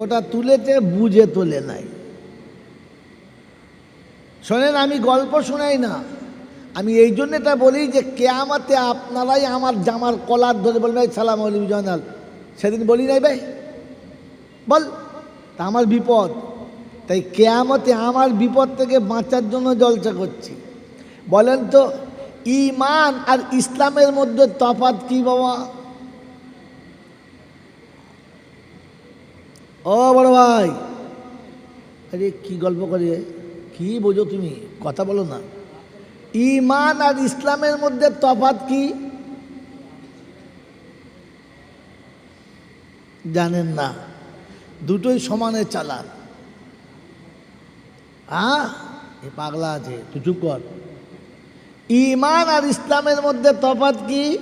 ওটা তুলেছে, বুঝে তোলে নাই। শোনেন, আমি গল্প শোনাই না। আমি এই জন্য এটা বলি যে, কেয়ামাতে আপনারাই আমার জামার কলার ধরে বলবেন, "এই সালাম আলিম জয়নাল। সেদিন বলি নাই ভাই। বল, তা আমার বিপদ। তাই কেয়ামতে আমার বিপদ থেকে বাঁচার জন্য জলসা করছি। বলেন তো ইমান আর ইসলামের মধ্যে তফাৎ কি বাবা? ও বড় ভাই। আরে, কি গল্প করে? কি বোঝো তুমি? কথা বলো না। ইমান আর ইসলামের মধ্যে তফাত কি? জানেন না। দুটোই সমানে চালান হ্যাঁ এ পাগলা আছে তুই কর। ইমান আর ইসলামের মধ্যে তফাত কি?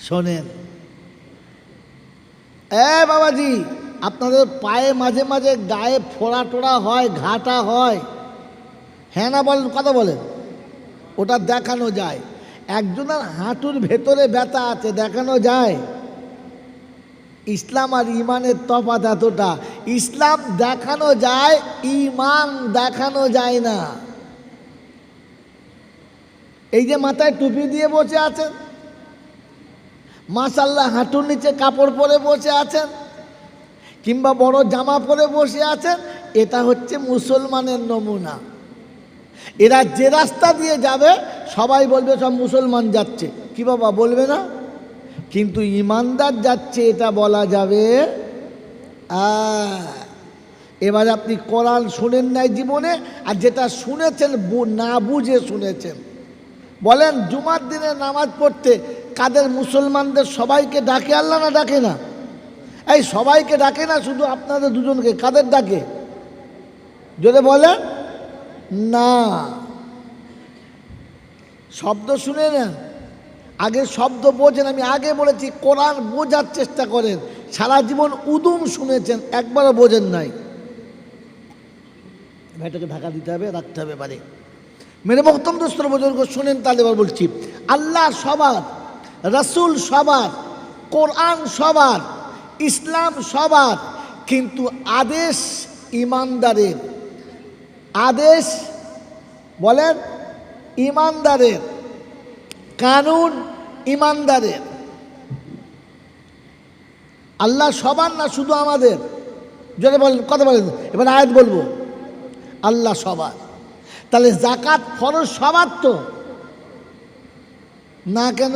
শোনেন এ বাবাজি, আপনাদের পায়ে মাঝে মাঝে গায়ে ফোড়া টোড়া হয়, ঘাটা হয়। হ্যাঁ না বলেন, কথা বলেন। ওটা দেখানো যায়। একজনের হাঁটুর ভেতরে ব্যথা আছে, দেখানো যায়। ইসলাম আর ইমানের তফাৎ এতটা। ইসলাম দেখানো যায়, ইমান দেখানো যায় না। এই যে মাথায় টুপি দিয়ে বসে আছেন মাসাল্লাহ হাঁটুর নিচে কাপড় পরে বসে আছেন কিংবা বড় জামা পরে বসে আছেন, এটা হচ্ছে মুসলমানের নমুনা। এরা যে রাস্তা দিয়ে যাবে, সবাই বলবে সব মুসলমান যাচ্ছে। কি বাবা, বলবে না? কিন্তু ইমানদার যাচ্ছে, এটা বলা যাবে। এবারে আপনি কোরআন শুনেন নাই জীবনে, আর যেটা শুনেছেন না বুঝে শুনেছেন। বলেন, জুমার দিনে নামাজ পড়তে কাদের মুসলমানদের সবাইকে ডাকে, আল্লাহ না ডাকে না? এই সবাইকে ডাকে না, শুধু আপনাদের দুজনকে। কাদের ডাকে? যদি বলেন না। শব্দ শুনে নেন। আগে শব্দ বোঝেন, আমি আগে বলেছি, কোরআন বোঝার চেষ্টা করেন। সারা জীবন উদুম শুনেছেন, একবারও বোঝেন নাই। ভাইটাকে ঢাকা দিতে হবে, রাখতে হবে বাড়ি। মেরে বক্তম দোস্তর বুজুর্গ, শুনেন, তাহলে এবার বলছি। আল্লাহ সবার রসুল সবার, কোরআন সবার, ইসলাম সবার, কিন্তু আদেশ ইমানদারের। আদেশ বলেন ইমানদারের, কানুন ইমানদারের। আল্লাহ সবার না শুধু আমাদের? যদি বলেন, কথা বলেন। এবার আয়াত বলব। আল্লাহ সবার। তাহলে জাকাত ফরজ সবার তো? না কেন?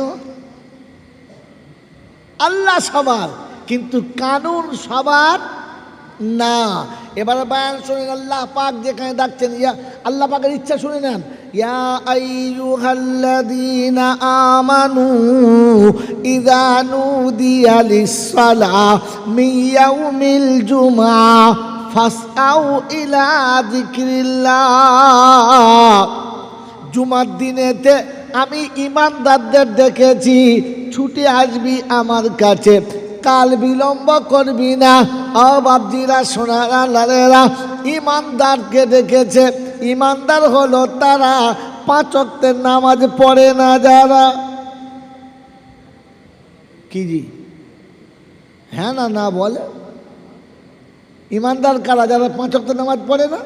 আল্লাহ সবার, কিন্তু কানুন সবার না। এবারে বায়ান শুনেন, আল্লাহ পাক যেখানে ডাকছেন, ইয়া আল্লাহ পাকের ইচ্ছা শুনে নেন। ইয়া আমানু জুমার দিনেতে আমি ইমানদারদের দেখেছি, ছুটে আসবি আমার কাছে। কাল বিলম্ব করবি না ও বাবজিরা সোনারা লালেরা ইমানদারকে দেখেছে। ইমানদার হলো তারা পাঁচ অক্টের নামাজ পড়ে না যারা। কি জি? হ্যাঁ না না বলে। ইমানদার কারা যারা পাঁচ অক্টের নামাজ পড়ে না?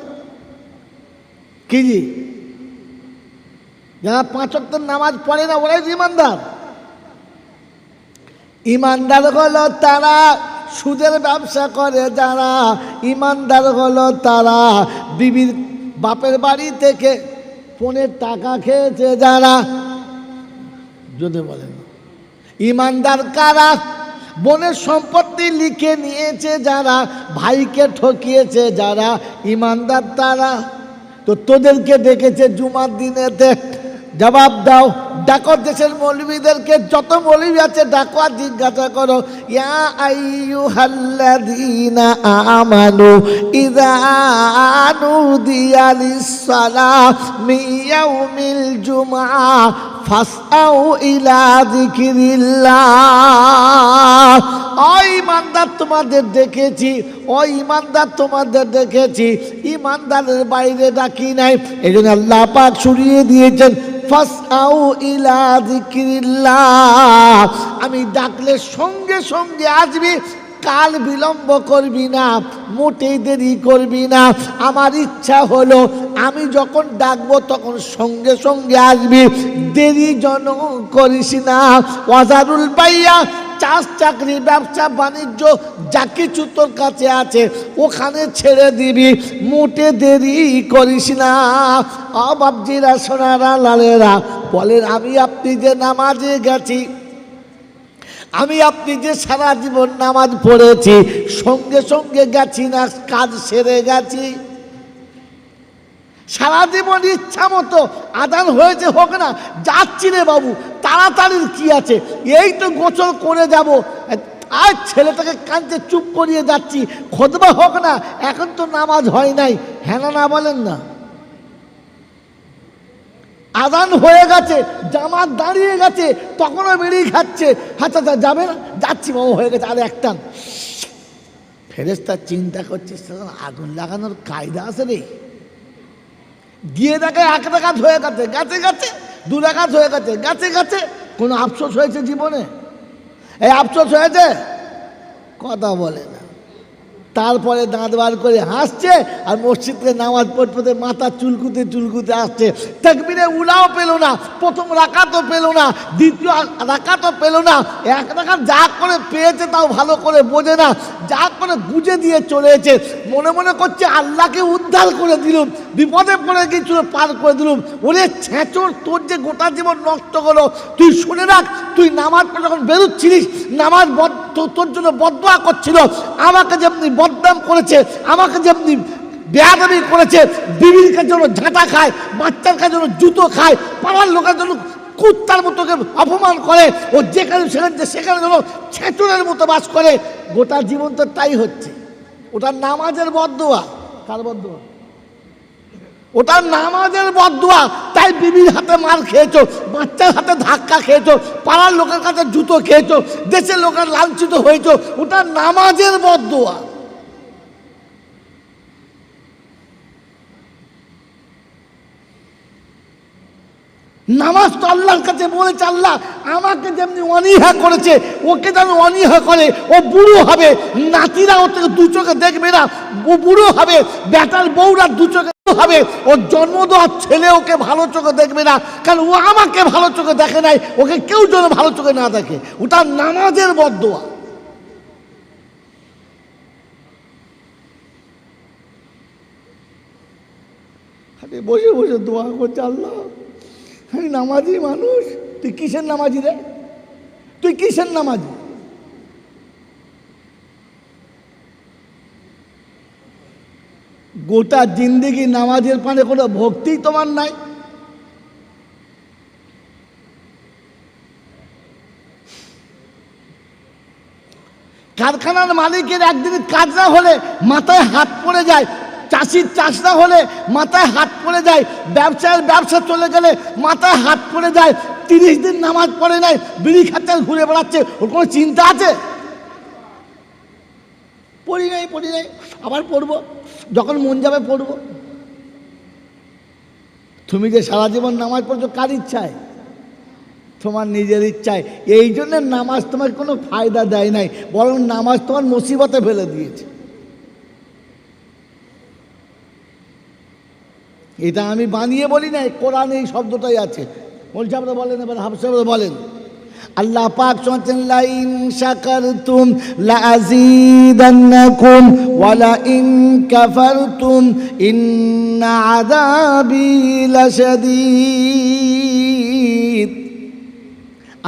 কি জি? যারা পাঁচ অক্টের নামাজ পড়ে না, ওরাই ইমানদার। ইমানদার হলো তারা সুদের ব্যবসা করে, যারা ইমানদার হলো তারা বিবির বাপের বাড়ি থেকে ফোনের টাকা খেয়েছে, যারা যদি বলেন। ইমানদার কারা? বোনের সম্পত্তি লিখে নিয়েছে, যারা ভাইকে ঠকিয়েছে, যারা ইমানদার তারা। তো তোদেরকে ডেকেছে জুমার দিনেতে জবাব দাও। ডাকো দেশের মৌলবীদেরকে যত মৌলবী আছে ডাকো আর জিজ্ঞাসা করো, ইয়া আইয়ুহাল্লাযীনা আমানু ইযা নুদিয়া লিস-সালাহ মিন ইয়াউমিল জুমআ ফাসআউ ইলা যিকরিল্লাহ। ও ইমানদার তোমাদের দেখেছি ও ইমানদার তোমাদের দেখেছি, ইমানদারের বাইরে ডাকি নাই। এই জন্য আল্লাহ পাক শুনিয়ে দিয়েছেন, ফাসআউ ইলা যিকরিল্লাহ। আমি ডাকলে সঙ্গে সঙ্গে আসবি, কাল বিলম্ব করবি না, মোটেই দেরি করবি না। আমার ইচ্ছা হলো, আমি যখন ডাকবো তখন সঙ্গে সঙ্গে আসবি, দেরি জন করিস না। ওয়াজারুল পাইয়া চাষ, চাকরি, ব্যবসা, বাণিজ্য, যা কিছু তোর কাছে আছে, ওখানে ছেড়ে দিবি। মোটে দেরি করিস না। অবাবজিরা সোনারা, লালেরা, বলেন, আমি আপনি যে নামাজে গেছি, আমি আপনি যে সারা জীবন নামাজ পড়েছি, সঙ্গে সঙ্গে গেছি না, কাজ সেরে গেছি। সারা জীবন ইচ্ছা মতো আদান হয়েছে, হোক না, যাচ্ছি রে বাবু তাড়াতাড়ির কি আছে? এই তো গোচর করে যাব। আর ছেলেটাকে কাঁদতে চুপ করিয়ে যাচ্ছি। খোদবা হোক না, এখন তো নামাজ হয় নাই। হ্যাঁ না বলেন না। আদান হয়ে গেছে, জামাত দাঁড়িয়ে গেছে, তখনও বেরিয়ে খাচ্ছে। হাতে হাতে যাবে না যাচ্ছি বাবু হয়ে গেছে। আর একটা। ফেরেস্তা চিন্তা করছে আগুন লাগানোর কায়দা আছে রে গিয়ে দেখে এক রাখাত হয়ে গেছে, গাছে গাছে। দু গাছ হয়ে গেছে। গাছে গাছে। কোনো আফসোস হয়েছে জীবনে? এই আফসোস হয়েছে? কথা বলে না। তারপরে দাঁত বার করে হাসছে আর মসজিদে নামাজ পড়তে মাথা চুলকুতে চুলকুতে আসছে। তাকবিরে উলাও পেল না, প্রথম রাকাতও পেল না, দ্বিতীয় রাকাতও পেল না। এক রাকাত যা করে পেয়েছে তাও ভালো করে বোঝে না, যা করে বুঝে দিয়ে চলেছে। মনে মনে করছে আল্লাহকে উদ্ধার করে দিলুম, বিপদে পড়ে গিয়েছিল, পার করে দিলুম। ওরে ছেঁচর, তোর যে গোটা জীবন নষ্ট হলো, তুই শুনে রাখ, তুই নামাজ পড়ে যখন বেরোচ্ছিলিস, নামাজ বদ- তোর জন্য বদয়া করছিল। আমাকে যেমনি বদনাম করেছে, আমাকে যেমনি বেয়াদবি করেছে বিবির কাছে জন্য ঝাঁটা খায় বাচ্চার কাছে জন্য জুতো খায়, পাড়ার লোকের জন্য কুত্তার মতো অপমান করে, ও যেখানে সেখানে সেখানে যেন ছেঁচুরের মতো বাস করে, গোটা জীবন তো তাই হচ্ছে। ওটা নামাজের বদুয়া কার বদুয়া ওটা নামাজের বদুয়া তাই বিবির হাতে মার খেয়েছো, বাচ্চার হাতে ধাক্কা খেয়েছো, পাড়ার লোকের কাছে জুতো খেয়েছো, দেশের লোকের লাঞ্ছিত হয়েছো, ওটা নামাজের বদুয়া নামাজ তো আল্লাহর কাছে বলেছে, আল্লাহ আমাকে যেমনি অনীহা করেছে, ওকে যেন অনীহা করে, ও বুড়ো হবে, নাতিরা ও থেকে দু চোখে দেখবে না, ও বুড়ো হবে, বেটার বউরা দু চোখে হবে, ওর জন্ম দেওয়ার ছেলে ওকে ভালো চোখে দেখবে না, কারণ ও আমাকে ভালো চোখে দেখে নাই, ওকে কেউ যেন ভালো চোখে না দেখে ওটা নামাজের বদোয়া বসে বসে দোয়া করছে, আল্লাহ। আমি নামাজি মানুষ? তুই কিসের নামাজি রে? তুই কিসের নামাজি? গোটা জিন্দিগি নামাজের পানে কোনো ভক্তি তোমার নাই? কারখানার মালিকের একদিন কাজ না হলে মাথায় হাত পড়ে যায় চাষির চাষ না হলে মাথায় হাত পড়ে যায় ব্যবসায়ের ব্যবসা চলে গেলে মাথায় হাত পড়ে যায়, তিরিশ দিন নামাজ পড়ে নাই, বিড়ি খাতে ঘুরে বেড়াচ্ছে, ওর কোনো চিন্তা আছে? পড়ি নাই পড়ি নাই, আবার পড়ব, যখন মন যাবে পড়ব। তুমি যে সারা জীবন নামাজ পড়ছো, কার ইচ্ছায়? তোমার নিজের ইচ্ছায়। এই জন্য নামাজ তোমার কোনো ফায়দা দেয় নাই, বরং নামাজ তোমার মুসিবতে ফেলে দিয়েছে। এটা আমি বানিয়ে বলি না কোরআন এই শব্দটাই আছে। আপনারা বলেন, এবার হাফসাব বলেন। আল্লাহ পাক শুনছেন, লাইন শাকারতুম লাযীদান্নাকুম ওয়ালা ইন ইন্না আযাবি লাশাদীদ।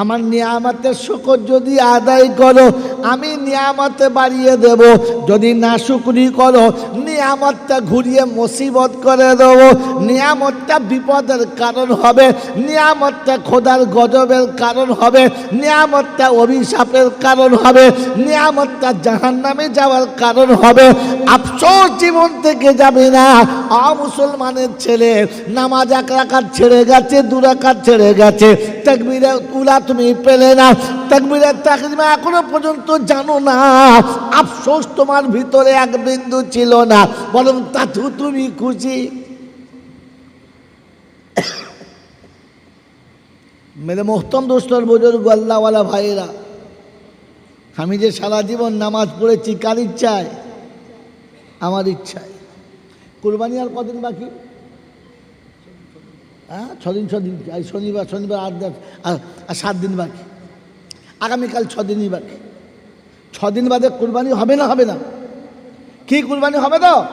আমার নিয়ামতের শুকর যদি আদায় করো, আমি নিয়ামতে বাড়িয়ে দেব। যদি না শুকরি করো, নিয়ামতটা ঘুরিয়ে মুসিবত করে দেবো। নিয়ামতটা বিপদের কারণ হবে, নিয়ামতটা খোদার গজবের কারণ হবে, নিয়ামতটা অভিশাপের কারণ হবে, নিয়ামতটা জাহান নামে যাওয়ার কারণ হবে। আফসোস জীবন থেকে যাবে না। অ মুসলমানের ছেলে, নামাজ এক রাখার ছেড়ে গেছে, দু রাখার ছেড়ে গেছে, তাকবিরে উলা তুমি পেলে না। তাকবিরে তাকরিমা এখনও পর্যন্ত জানো না। আফসোস তোমার ভিতরে এক বিন্দু ছিল না। বরং তাতু তুমি খুশি। মেরে মোহতম দোস্তর বুজুর্গ আল্লাহওয়ালা ভাইয়েরা, আমি যে সারা জীবন নামাজ পড়েছি, কার ইচ্ছায়? আমার ইচ্ছায়। কোরবানি আর কদিন বাকি? হ্যাঁ ছদিন ছদিন শনিবার শনিবার আট আর আর সাত দিন বাকি। আগামীকাল ছদিনই বাকি। ছদিন বাদে কোরবানি হবে না হবে না। কি কোরবানি হবে তো?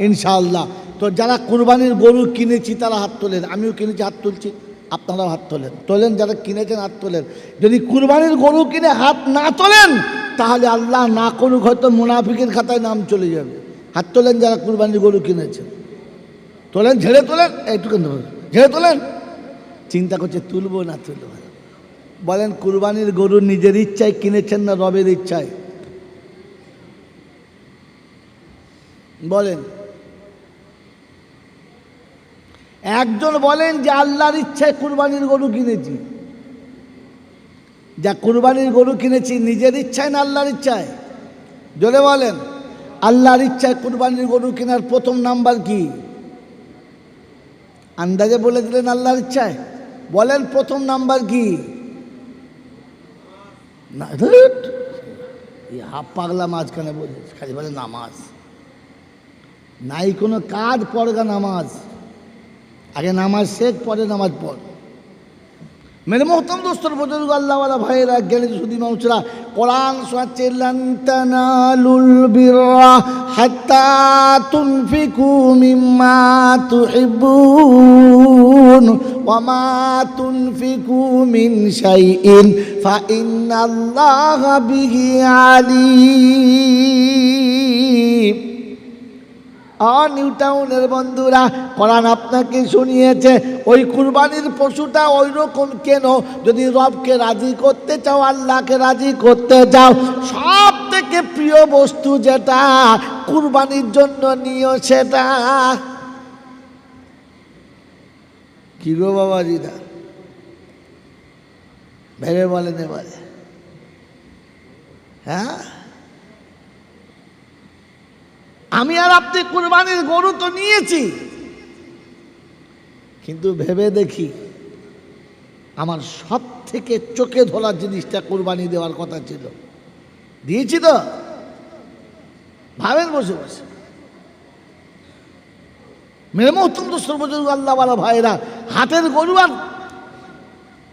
ইনশাআল্লাহ। তো যারা কোরবানির গরু কিনেছি, তারা হাত তোলেন। আমিও কিনেছি, হাত তুলছি। আপনারাও হাত তোলেন। তোলেন, যারা কিনেছেন, হাত তোলেন। যদি কুরবানির গরু কিনে হাত না তোলেন, তাহলে আল্লাহ না করুক, হয়তো মুনাফিকের খাতায় নাম চলে যাবে। হাত তোলেন যারা কুরবানির গরু কিনেছেন। তোলেন, ঝেড়ে তোলেন এইটুকু ঝেড়ে তোলেন? চিন্তা করছে, তুলবো না তুলবো। বলেন, কুরবানির গরু নিজের ইচ্ছায় কিনেছেন না রবের ইচ্ছায়? বলেন। একজন বলেন যে, আল্লাহর ইচ্ছায় কুরবানির গরু কিনেছি। যা কুরবানির গরু কিনেছি, নিজের ইচ্ছায় না আল্লাহর ইচ্ছায়? জোরে বলেন, আল্লাহর ইচ্ছায় কুরবানির গরু কেনার প্রথম নাম্বার কি? আন্দাজে বলে দিলেন আল্লাহর ইচ্ছায়। বলেন প্রথম নাম্বার কি? না হাফ পাগলা মাঝখানে বলে খালি বলে নামাজ। নাই কোনো কাজ পড়গা নামাজ। আগে নামাজ শেখ পরে নামাজ পড়। মেরে মোহতম দোস্তর বুজুর্গ আল্লাহওয়ালা ভাইয়েরা গেলে শুধু মানুষরা, কোরআন শোনাচ্ছে লন্তানালুল বিররা হাত্তা তুনফিকু মিম্মা তুহিব্বুন ওয়ামা তুনফিকু মিন শাইইন ফাইন্নাল্লাহা বিহি আলিম। নিউ টাউনের বন্ধুরা, কোরআন আপনাকে শুনিয়েছে, ওই কুরবানির পশুটা ওই রকম কেন? যদি রবকে রাজি করতে চাও, আল্লাহকে রাজি করতে চাও সব থেকে প্রিয় বস্তু যেটা, কুরবানির জন্য নিও সেটা। কি গো বাবাজিরা ভেবে বলেন এবারে। হ্যাঁ? আমি আর আপনি কুরবানির গরু তো নিয়েছি। কিন্তু ভেবে দেখি, আমার সব থেকে চোখে ধরা জিনিসটা কুরবানি দেওয়ার কথা ছিল। দিয়েছি তো। ভাবেন বসে বসে। মেরে মহত্তম তো সর্বজুগ আল্লাহওয়ালা ভাইরা হাতের গরু আর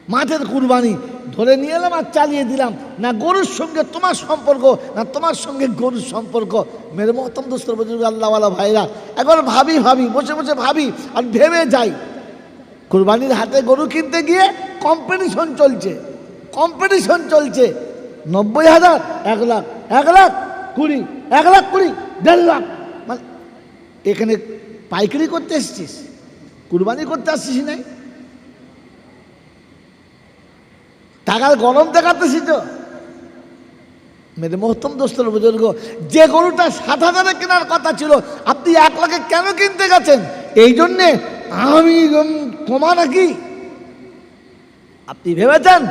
মাঠের কুরবানি ধরে নিয়ে এলাম আর চালিয়ে দিলাম। না গরুর সঙ্গে তোমার সম্পর্ক, না তোমার সঙ্গে গরুর সম্পর্ক। মেরে মহতম দোস্তর আল্লাহওয়ালা ভাইরা। একবার ভাবি ভাবি, বসে বসে ভাবি আর ভেবে যাই। কুরবানির হাতে গরু কিনতে গিয়ে কম্পিটিশন চলছে। কম্পিটিশন চলছে। নব্বই হাজার, এক লাখ এক লাখ কুড়ি, এক লাখ কুড়ি, দেড় লাখ। মানে এখানে পাইকারি করতে এসছিস? কুরবানি করতে আসছিস নাই? টাকার গরম দেখাতেছি তো। মেরে মহত্তম দোস্তর বুজুর্গ, যে গরুটা সাত হাজারে কেনার কথা ছিল, আপনি এক লাখে কেন কিনতে গেছেন? এই জন্যে আমি কমা নাকি। আপনি ভেবেছেন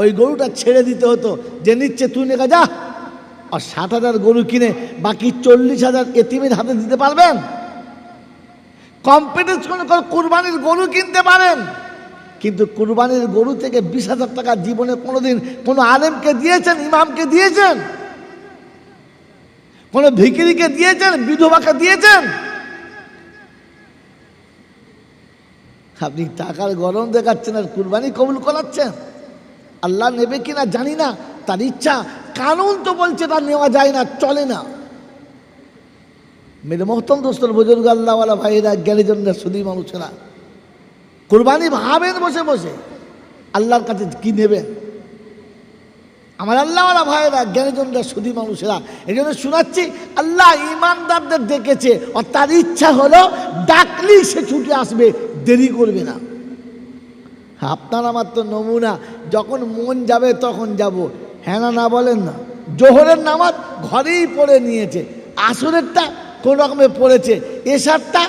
ওই গরুটা ছেড়ে দিতে হতো? যে নিচ্ছে, তুই নেগা যা। আর ষাট হাজার গরু কিনে বাকি চল্লিশ হাজার এতিমের হাতে দিতে পারবেন? কম্পিটিশন করে কুরবানির গরু কিনতে পারেন? কিন্তু কুরবানির গরু থেকে বিশ হাজার টাকা জীবনে কোনোদিন কোনো আলেমকে দিয়েছেন, ইমামকে দিয়েছেন? কোনো ভিকিরিকে দিয়েছেন, বিধবাকে দিয়েছেন? আপনি টাকার গরম দেখাচ্ছেন আর কুরবানি কবুল করাচ্ছেন? আল্লাহ নেবে কিনা জানি না, তার ইচ্ছা। কানুন তো বলছে তার নেওয়া যায় না, চলে না। মেরে মোহতম দোস্তর বুজুর্গ আল্লাহওয়ালা ভাইয়েরা জ্ঞানীজনরা শুধু মানুষেরা। কোরবানি ভাবেন বসে বসে। আল্লাহর কাছে কি নেবেন? আমার আল্লাহওয়ালা ভাইয়েরা, জ্ঞানীজনরা শুধু মানুষেরা এই জন্য শোনাচ্ছি, আল্লাহ ইমানদারদের ডেকেছে, আর তার ইচ্ছা হলো ডাকলেই সে ছুটে আসবে, দেরি করবে না। আপনার আমার তো নমুনা, যখন মন যাবে তখন যাব। হ্যাঁ না না বলেন না। জোহরের নামাজ ঘরেই পড়ে নিয়েছে, আসরেরটা কোনো রকমে পড়েছে এসারটা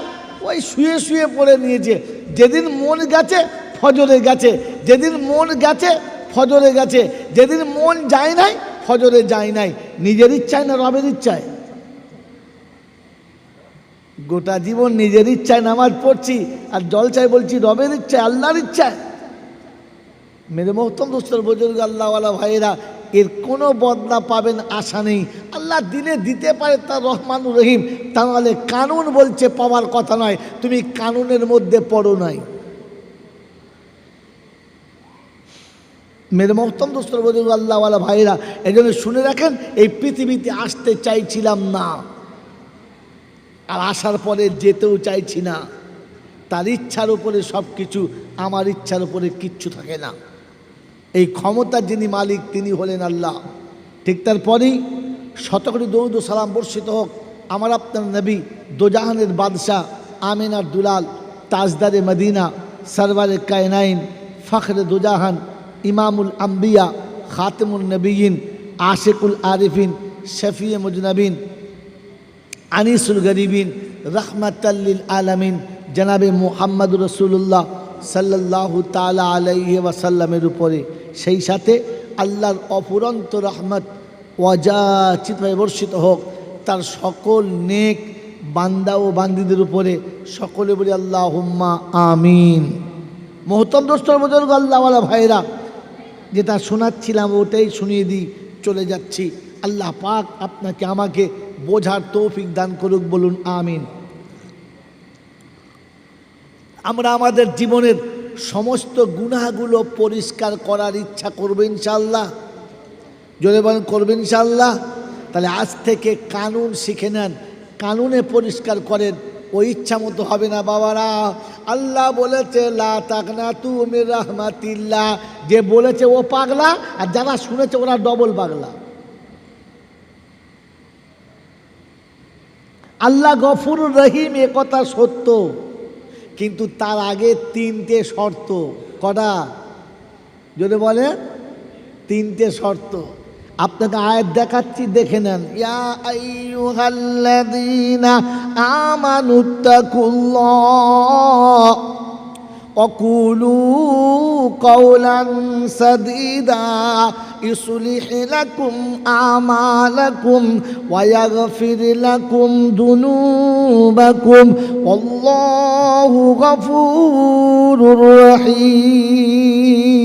ওই শুয়ে শুয়ে পড়ে নিয়েছে। যেদিন মন গেছে, ফজরে গেছে। যেদিন মন গেছে, ফজরে গেছে। যেদিন মন যায় নাই, ফজরে যায় নাই। নিজের ইচ্ছায় না রবের ইচ্ছায়? গোটা জীবন নিজের ইচ্ছায় নামাজ পড়ছি আর জল চাই বলছি রবের ইচ্ছায়, আল্লাহর ইচ্ছায়। মেরে মোহতম দোস্তর বজুর্গ আল্লাহওয়ালা ভাইয়েরা এর কোনো বদলা পাবেন আশা নেই। আল্লাহ দিলে দিতে পারে তার রহমানুর রহিম। তাহলে কানুন বলছে পাওয়ার কথা নয়। তুমি কানুনের মধ্যে পড়ো নাই। মেরে মহতম দোস্তর আল্লাহওয়ালা ভাইরা এই জন্য শুনে রাখেন, এই পৃথিবীতে আসতে চাইছিলাম না। আর আসার পরে যেতেও চাইছি না। তার ইচ্ছার উপরে সব কিছু আমার ইচ্ছার উপরে কিচ্ছু থাকে না। এই ক্ষমতার যিনি মালিক, তিনি হলেন আল্লাহ। ঠিক তারপরেই শতকরি দৌদ সালাম বর্ষিত হোক। আমার আপনার নবী দোজাহানের বাদশাহ আমিনার দুলাল, তাজদারে মদিনা সরবারে কায়নাইন, ফখরে দোজাহান, ইমামুল আম্বিয়া খাতেমুল নবীন আশেকুল আরিফিন, শফিয়ে মুজনবিন, আনিসুল গরিবিন, রহমতাল্লিল আলমিন, জনাবে মোহাম্মদ রসুল্লাহ সাল্লাল্লাহু তালা আলাইহি ওয়াসাল্লামের উপরে। সেই সাথে আল্লাহর অফুরন্ত রহমত ওয়াজাচিতভাবে বর্ষিত হোক, তার সকল নেক বান্দা ও বান্দিদের উপরে সকলে বলি আল্লাহ হুম্মা আমিন। মহতম দোস্তর বুজুর্গ, আল্লাহওয়ালা ভাইরা যেটা শোনাচ্ছিলাম ওটাই শুনিয়ে দিই, চলে যাচ্ছি। আল্লাহ পাক আপনাকে, আমাকে বোঝার তৌফিক দান করুক, বলুন আমিন। আমরা আমাদের জীবনের সমস্ত গুনাহগুলো পরিষ্কার করার ইচ্ছা করব ইনশাল্লাহ যদি বলেন করবেন ইনশাল্লাহ তাহলে আজ থেকে কানুন শিখে নেন, কানুনে পরিষ্কার করেন ওই ইচ্ছা মতো হবে না বাবারা। আল্লাহ বলেছে, লা তুমি যে বলেছে ও পাগলা, আর যারা শুনেছে ওরা ডবল পাগলা। আল্লাহ গফুর রহিম, এ কথা সত্য। কিন্তু তার আগে তিনটে শর্ত। কটা? যদি বলে। তিনটে শর্ত। আপনাকে আয়াত দেখাচ্ছি, দেখে নেন। ইয়া আমানুত্তাকুল্লাহ। وقولوا قولا سديدا يصلح لكم أعمالكم ويغفر لكم ذنوبكم والله غفور رحيم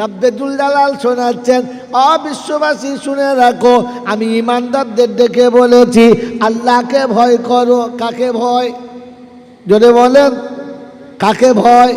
রাব্বেদুল জালাল শোনাচ্ছেন অবিশ্ববাসী শুনে রাখো আমি ইমানদারদের ডেকে বলেছি আল্লাহকে ভয় করো কাকে ভয় যদি বলেন কাকে ভয়?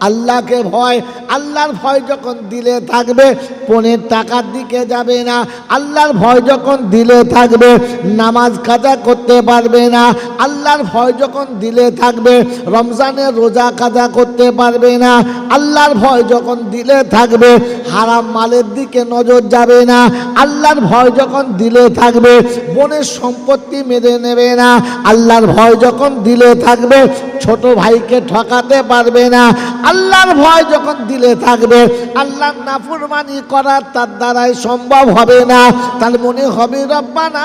আল্লাহকে ভয় আল্লাহর ভয় যখন দিলে থাকবে, পনেরো টাকার দিকে যাবে না। আল্লাহর ভয় যখন দিলে থাকবে, নামাজ কাজা করতে পারবে না। আল্লাহর ভয় যখন দিলে থাকবে, রমজানের রোজা কাজা করতে পারবে না। আল্লাহর ভয় যখন দিলে থাকবে, হারাম মালের দিকে নজর যাবে না। আল্লাহর ভয় যখন দিলে থাকবে, বোনের সম্পত্তি মেরে নেবে না। আল্লাহর ভয় যখন দিলে থাকবে, ছোট ভাইকে ঠকাতে পারবে না। আল্লাহর ভয় যখন দিলে থাকবে। আল্লাহর নাফরমানি করা তার দ্বারাই সম্ভব হবে না। তার মনে হবে, রব্বানা,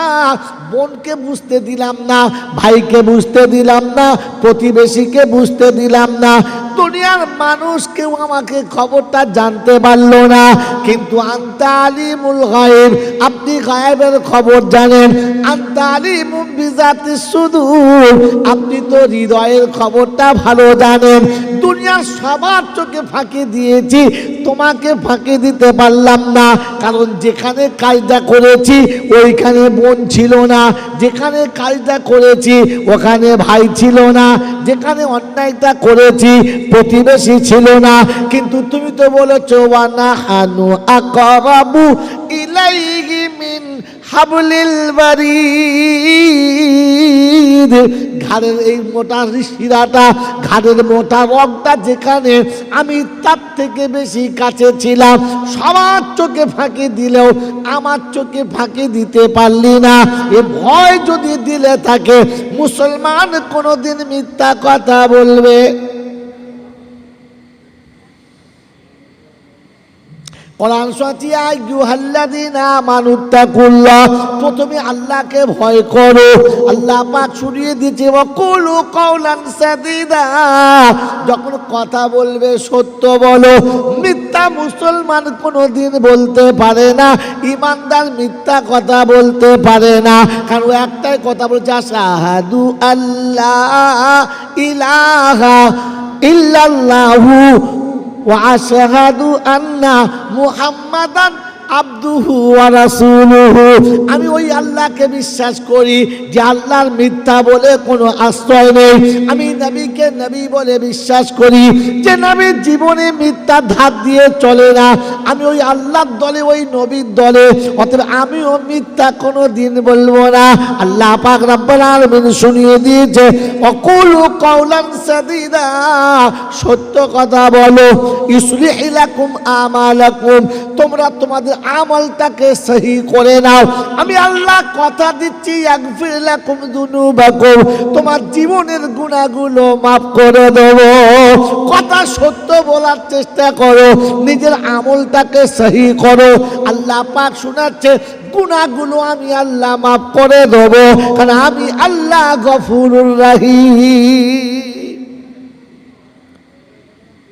বোনকে বুঝতে দিলাম না, ভাইকে বুঝতে দিলাম না, প্রতিবেশীকে বুঝতে দিলাম না। দুনিয়ার মানুষ কেউ আমাকে খবরটা জানতে পারল না। কিন্তু আন্তা আলিমুল গায়েব, আপনি গায়েবের খবর জানেন। আন্তা আলিমুল বিজাতি শুধু আপনি তো হৃদয়ের খবরটা ভালো জানেন। দুনিয়ার সবার চোখে ফাঁকি দিয়েছি, তোমাকে ফাঁকি দিতে পারলাম না। কারণ যেখানে কাজটা করেছি, ওইখানে বোন ছিল না। যেখানে কাজটা করেছি, ওখানে ভাই ছিল না। যেখানে অন্যায়টা করেছি, প্রতিবেশী ছিল না। কিন্তু তুমি তো বলেছ ওয়ানা হানু আকরাবু ইলাইহি মিন হাবলিল বারিদ। ঘাড়ের এই মোটা শিরাটা, ঘাড়ের মোটা রগটা যেখানে আমি তার থেকে বেশি কাছে ছিলাম, সবার চোখে ফাঁকি দিলেও আমার চোখে ফাঁকি দিতে পারলি না। এ ভয় যদি দিলে থাকে মুসলমান কোনোদিন মিথ্যা কথা বলবে। কোরআন সাথিয়া ইউহাল্লাযিনা আমানুত্তাকুল্লাহ প্রথমে আল্লাহকে ভয় করো। আল্লাহ পাক শুনিয়ে দিয়েছে ওয়াকুলু কাওলান সাদিদা। যখন কথা বলবে, সত্য বলো। মিথ্যা মুসলমান কোনোদিন বলতে পারে না। ইমানদার মিথ্যা কথা বলতে পারে না। কারণ একটাই কথা বলছে, আশাহাদু আল্লাহ ইলাহা ইল্লাল্লাহু وأشهد أن محمدا আব্দুহু আমি ওই আল্লাহকে বিশ্বাস করি যে আল্লাহর মিথ্যা বলে কোনো আশ্রয় নেই। আমি নবীকে নবী বলে বিশ্বাস করি যে নবীর জীবনে মিথ্যা ধার দিয়ে চলে না। আমি ওই আল্লাহর দলে, ওই নবীর দলে। অতএব আমিও মিথ্যা কোনো দিন বলব না। আল্লাহ পাক রব্বুল আলামিন শুনিয়ে দিয়েছে, অকুলু কওলান সাদিদা সত্য কথা বলো। ইসলিহ লাকুম আমালাকুম। তোমরা তোমাদের আমলটাকে সহি করে নাও। আমি আল্লাহ কথা দিচ্ছি এক ইয়াগফির লাকুম দুনুবাকুম। তোমার জীবনের গুণাগুলো মাফ করে দেব। কথা সত্য বলার চেষ্টা করো, নিজের আমলটাকে সহি করো। আল্লাহ পাক শোনাচ্ছে, গুণাগুলো আমি আল্লাহ মাফ করে দেব, কারণ আমি আল্লাহ গফুরুর রাহিম।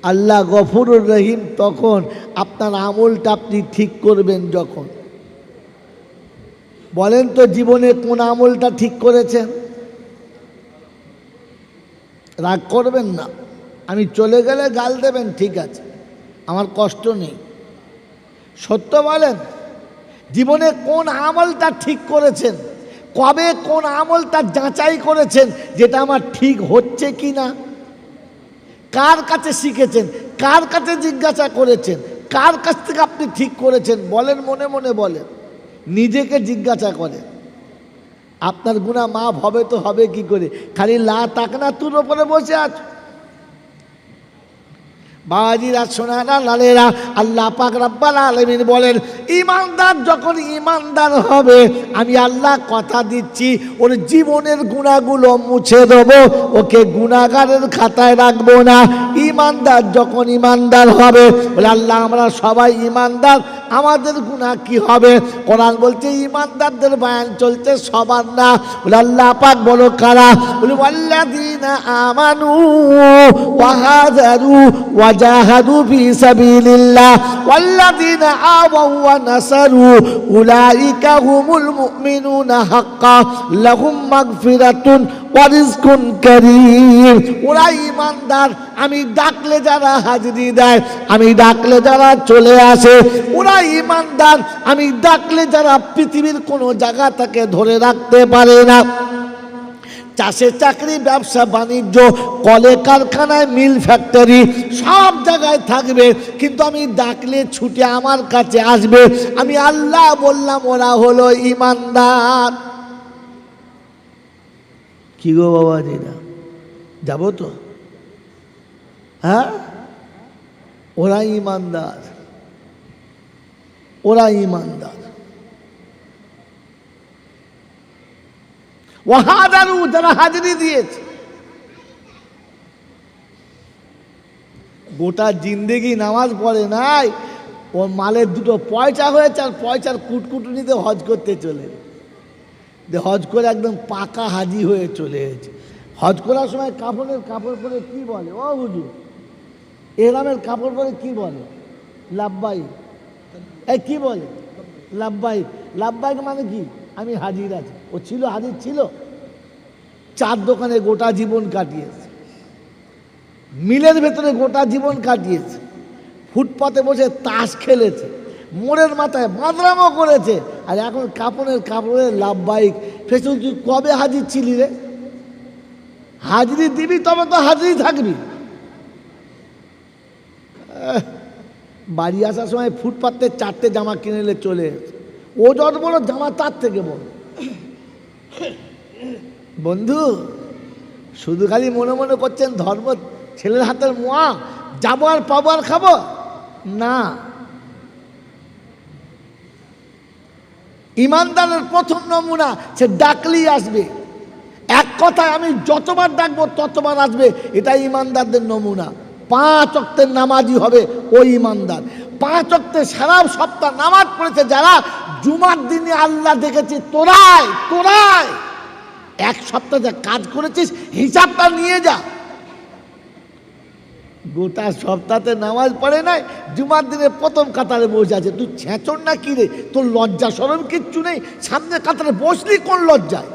আল্লাহ গফুরুর রহিম তখন আপনার আমলটা আপনি ঠিক করবেন যখন। বলেন তো জীবনে কোন আমলটা ঠিক করেছেন? রাগ করবেন না। আমি চলে গেলে গাল দেবেন, ঠিক আছে। আমার কষ্ট নেই। সত্য বলেন, জীবনে কোন আমলটা ঠিক করেছেন? কবে কোন আমলটা যাচাই করেছেন? যেটা আমার ঠিক হচ্ছে কি না কার কাছে শিখেছেন? কার কাছে জিজ্ঞাসা করেছেন? কার কাছ থেকে আপনি ঠিক করেছেন? বলেন, মনে মনে বলেন। নিজেকে জিজ্ঞাসা করেন। আপনার গুণা মাপ হবে তো হবে কি করে? খালি লা তাকনা তুর ওপরে বসে আছো। বাবাজিরা সোনারা, লালেরা, আল্লাহ পাক রাব্বাল আলামিন বলেন ইমানদার যখন ইমানদার হবে, আমি আল্লাহ কথা দিচ্ছি, ওর জীবনের গুণাগুলো মুছে দেবো, ওকে গুণাগারের খাতায় রাখব না। ইমানদার যখন ইমানদার হবে, বলে, আল্লাহ, আমরা সবাই ইমানদার আমাদের গুণা কি হবে? কোরআন বলছে ইমানদারদের বায়ান চলছে সবার না। বলে, আল্লাহ পাক বলো কারা? বলে, ওয়াল্লাযীনা আমানু ওয়াহাজারু ওয়াজাহাদু ফি সাবিলিল্লাহ ওয়াল্লাযীনা আওয়াউ ওয়া নাসারু উলাইকা হুমুল মুমিনুনা হাক্কান লাহুম মাগফিরাতুন ওয়ারিজকুন কারীম ওরা ইমানদার, আমি ডাকলে যারা হাজিরি দেয়, আমি ডাকলে যারা চলে আসে, ওরা ইমানদার, আমি ডাকলে যারা পৃথিবীর কোনো জায়গা তাকে ধরে রাখতে পারে না। চাষের চাকরি, ব্যবসা, বাণিজ্য, কলে কারখানায়, মিল ফ্যাক্টরি, সব জায়গায় থাকবে। কিন্তু আমি ডাকলে ছুটে আমার কাছে আসবে। আমি আল্লাহ বললাম, ওরা হলো ইমানদার। কি গো বাবা দিদা যাব তো? হ্যাঁ? ওরা ইমানদার। ওরা ইমানদার। ওয়াহাদারু যারা হাজিরি দিয়েছে। গোটা জিন্দেগি নামাজ পড়ে নাই ওর মালের দুটো পয়সা হয়েছে আর পয়সার কুটকুটুনিতে হজ করতে চলে যে হজ করে একদম পাকা হাজি হয়ে চলে এসেছে। হজ করার সময় কাপড়ের কাপড় পরে কি বলে? ও হুজুর এরামের কাপড় পরে কি বলে? লাভবাই এই কি বলে? লাভবাই লাভবাইক মানে কি? আমি হাজির আছি। ও ছিল, হাজির ছিল। চার দোকানে গোটা জীবন কাটিয়েছে। মিলের ভেতরে গোটা জীবন কাটিয়েছে। ফুটপাতে বসে তাস খেলেছে। মোড়ের মাথায় বাঁদরামও করেছে। আর এখন কাপড়ের কাপড়ের লাভ বাইক ফেসে তুই কবে হাজির ছিলি রে? হাজিরি দিবি, তবে তো হাজিরি থাকবি। বাড়ি আসার সময় ফুটপাতে চারটে জামা কিনে চলে এসেছে। ও যত বড় জামা, তার থেকে বড়। বন্ধু, শুধু খালি মনে মনে করছেন ধর্ম ছেলের হাতের মোয়া, যাব আর পাবো আর খাব? না। ইমানদারের প্রথম নমুনা, সে ডাকলেই আসবে। এক কথায় আমি যতবার ডাকবো, ততবার আসবে। এটা ইমানদারদের নমুনা। পাঁচ অক্টের নামাজি হবে ওই ইমানদার। পাঁচ অক্টের সারা সপ্তাহ নামাজ পড়েছে যারা, জুমার দিনে আল্লাহ দেখেছি, তোরাই তোরাই। এক সপ্তাহ যা কাজ করেছিস, হিসাবটা নিয়ে যা। গোটা সপ্তাহে নামাজ পড়ে নাই, জুমার দিনে প্রথম কাতারে বসে আছে। তুই ছেঁচর না কি রে? তোর লজ্জা সরম কিচ্ছু নেই? সামনে কাতারে বসলি কোন লজ্জায়?